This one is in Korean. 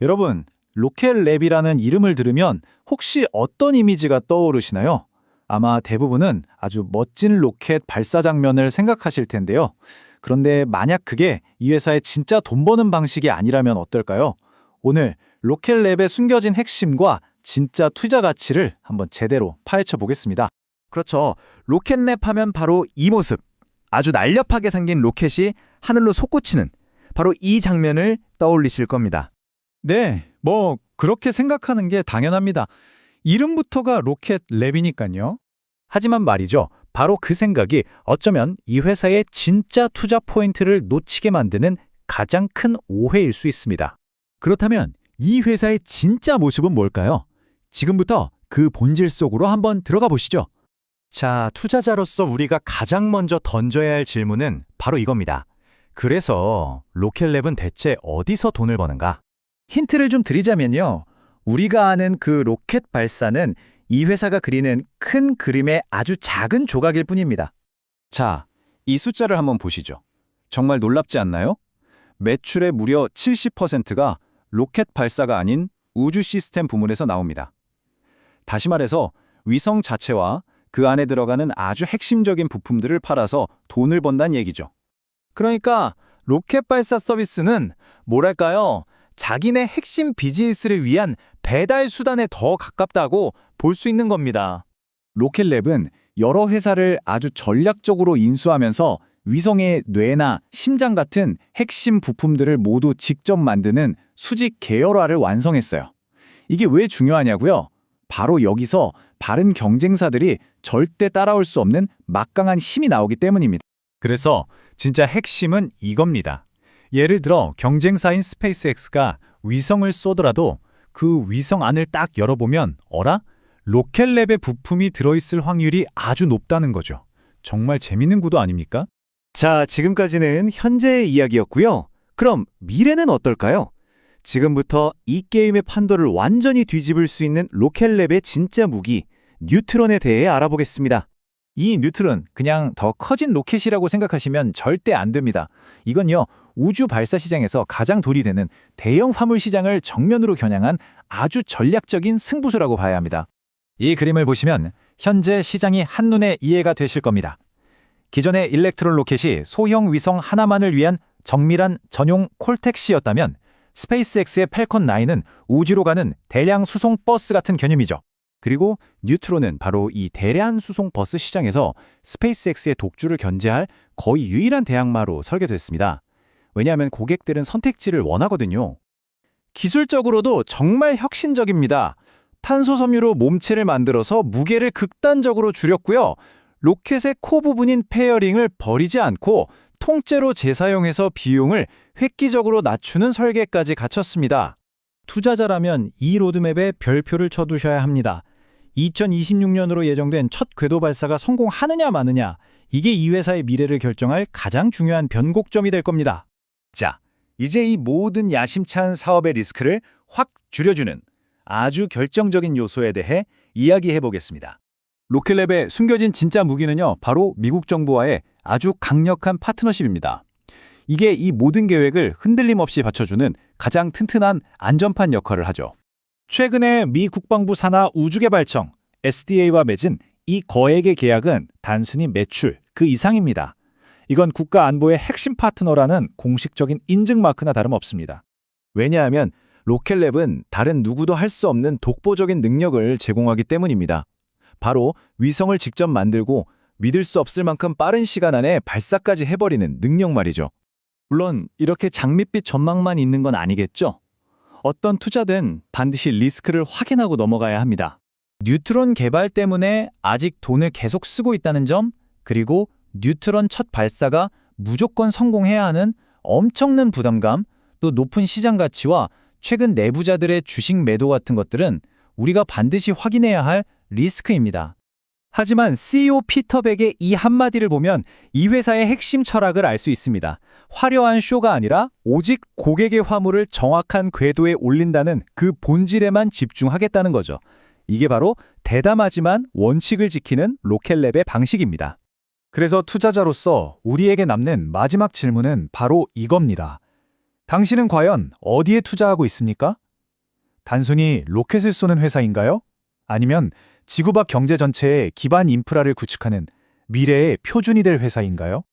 여러분, 로켓랩이라는 이름을 들으면 혹시 어떤 이미지가 떠오르시나요? 아마 대부분은 아주 멋진 로켓 발사 장면을 생각하실 텐데요. 그런데 만약 그게 이 회사의 진짜 돈 버는 방식이 아니라면 어떨까요? 오늘 로켓랩의 숨겨진 핵심과 진짜 투자 가치를 한번 제대로 파헤쳐 보겠습니다. 그렇죠. 로켓랩 하면 바로 이 모습. 아주 날렵하게 생긴 로켓이 하늘로 솟구치는 바로 이 장면을 떠올리실 겁니다. 네, 뭐 그렇게 생각하는 게 당연합니다. 이름부터가 로켓 랩이니까요. 하지만 말이죠. 바로 그 생각이 어쩌면 이 회사의 진짜 투자 포인트를 놓치게 만드는 가장 큰 오해일 수 있습니다. 그렇다면 이 회사의 진짜 모습은 뭘까요? 지금부터 그 본질 속으로 한번 들어가 보시죠. 자, 투자자로서 우리가 가장 먼저 던져야 할 질문은 바로 이겁니다. 그래서 로켓랩은 대체 어디서 돈을 버는가? 힌트를 좀 드리자면요. 우리가 아는 그 로켓 발사는 이 회사가 그리는 큰 그림의 아주 작은 조각일 뿐입니다. 자, 이 숫자를 한번 보시죠. 정말 놀랍지 않나요? 매출의 무려 70%가 로켓 발사가 아닌 우주 시스템 부문에서 나옵니다. 다시 말해서 위성 자체와 그 안에 들어가는 아주 핵심적인 부품들을 팔아서 돈을 번다는 얘기죠. 그러니까 로켓 발사 서비스는 뭐랄까요? 자기네 핵심 비즈니스를 위한 배달 수단에 더 가깝다고 볼 수 있는 겁니다. 로켓랩은 여러 회사를 아주 전략적으로 인수하면서 위성의 뇌나 심장 같은 핵심 부품들을 모두 직접 만드는 수직 계열화를 완성했어요. 이게 왜 중요하냐고요? 바로 여기서 다른 경쟁사들이 절대 따라올 수 없는 막강한 힘이 나오기 때문입니다. 그래서 진짜 핵심은 이겁니다. 예를 들어 경쟁사인 스페이스X가 위성을 쏘더라도 그 위성 안을 딱 열어보면 어라? 로켓랩의 부품이 들어있을 확률이 아주 높다는 거죠. 정말 재밌는 구도 아닙니까? 자, 지금까지는 현재의 이야기였고요. 그럼 미래는 어떨까요? 지금부터 이 게임의 판도를 완전히 뒤집을 수 있는 로켓랩의 진짜 무기, 뉴트론에 대해 알아보겠습니다. 이 뉴트론 그냥 더 커진 로켓이라고 생각하시면 절대 안 됩니다. 이건요 우주 발사 시장에서 가장 돈이 되는 대형 화물 시장을 정면으로 겨냥한 아주 전략적인 승부수라고 봐야 합니다. 이 그림을 보시면 현재 시장이 한눈에 이해가 되실 겁니다. 기존의 일렉트론 로켓이 소형 위성 하나만을 위한 정밀한 전용 콜택시였다면 스페이스X의 펠컨 9은 우주로 가는 대량 수송 버스 같은 개념이죠. 그리고 뉴트론은 바로 이 대량 수송 버스 시장에서 스페이스X의 독주를 견제할 거의 유일한 대항마로 설계됐습니다. 왜냐하면 고객들은 선택지를 원하거든요. 기술적으로도 정말 혁신적입니다. 탄소 섬유로 몸체를 만들어서 무게를 극단적으로 줄였고요. 로켓의 코 부분인 페어링을 버리지 않고 통째로 재사용해서 비용을 획기적으로 낮추는 설계까지 갖췄습니다. 투자자라면 이 로드맵에 별표를 쳐두셔야 합니다. 2026년으로 예정된 첫 궤도 발사가 성공하느냐 마느냐 이게 이 회사의 미래를 결정할 가장 중요한 변곡점이 될 겁니다. 자, 이제 이 모든 야심찬 사업의 리스크를 확 줄여주는 아주 결정적인 요소에 대해 이야기해 보겠습니다. 로켓랩의 숨겨진 진짜 무기는요, 바로 미국 정부와의 아주 강력한 파트너십입니다. 이게 이 모든 계획을 흔들림 없이 받쳐주는 가장 튼튼한 안전판 역할을 하죠. 최근에 미 국방부 산하 우주개발청 SDA와 맺은 이 거액의 계약은 단순히 매출 그 이상입니다. 이건 국가 안보의 핵심 파트너라는 공식적인 인증 마크나 다름없습니다. 왜냐하면 로켓랩은 다른 누구도 할 수 없는 독보적인 능력을 제공하기 때문입니다. 바로 위성을 직접 만들고 믿을 수 없을 만큼 빠른 시간 안에 발사까지 해버리는 능력 말이죠. 물론 이렇게 장밋빛 전망만 있는 건 아니겠죠? 어떤 투자든 반드시 리스크를 확인하고 넘어가야 합니다. 뉴트론 개발 때문에 아직 돈을 계속 쓰고 있다는 점, 그리고 뉴트론 첫 발사가 무조건 성공해야 하는 엄청난 부담감, 또 높은 시장 가치와 최근 내부자들의 주식 매도 같은 것들은 우리가 반드시 확인해야 할 리스크입니다. 하지만 CEO 피터백의 이 한마디를 보면 이 회사의 핵심 철학을 알 수 있습니다. 화려한 쇼가 아니라 오직 고객의 화물을 정확한 궤도에 올린다는 그 본질에만 집중하겠다는 거죠. 이게 바로 대담하지만 원칙을 지키는 로켓랩의 방식입니다. 그래서 투자자로서 우리에게 남는 마지막 질문은 바로 이겁니다. 당신은 과연 어디에 투자하고 있습니까? 단순히 로켓을 쏘는 회사인가요? 아니면 지구 밖 경제 전체의 기반 인프라를 구축하는 미래의 표준이 될 회사인가요?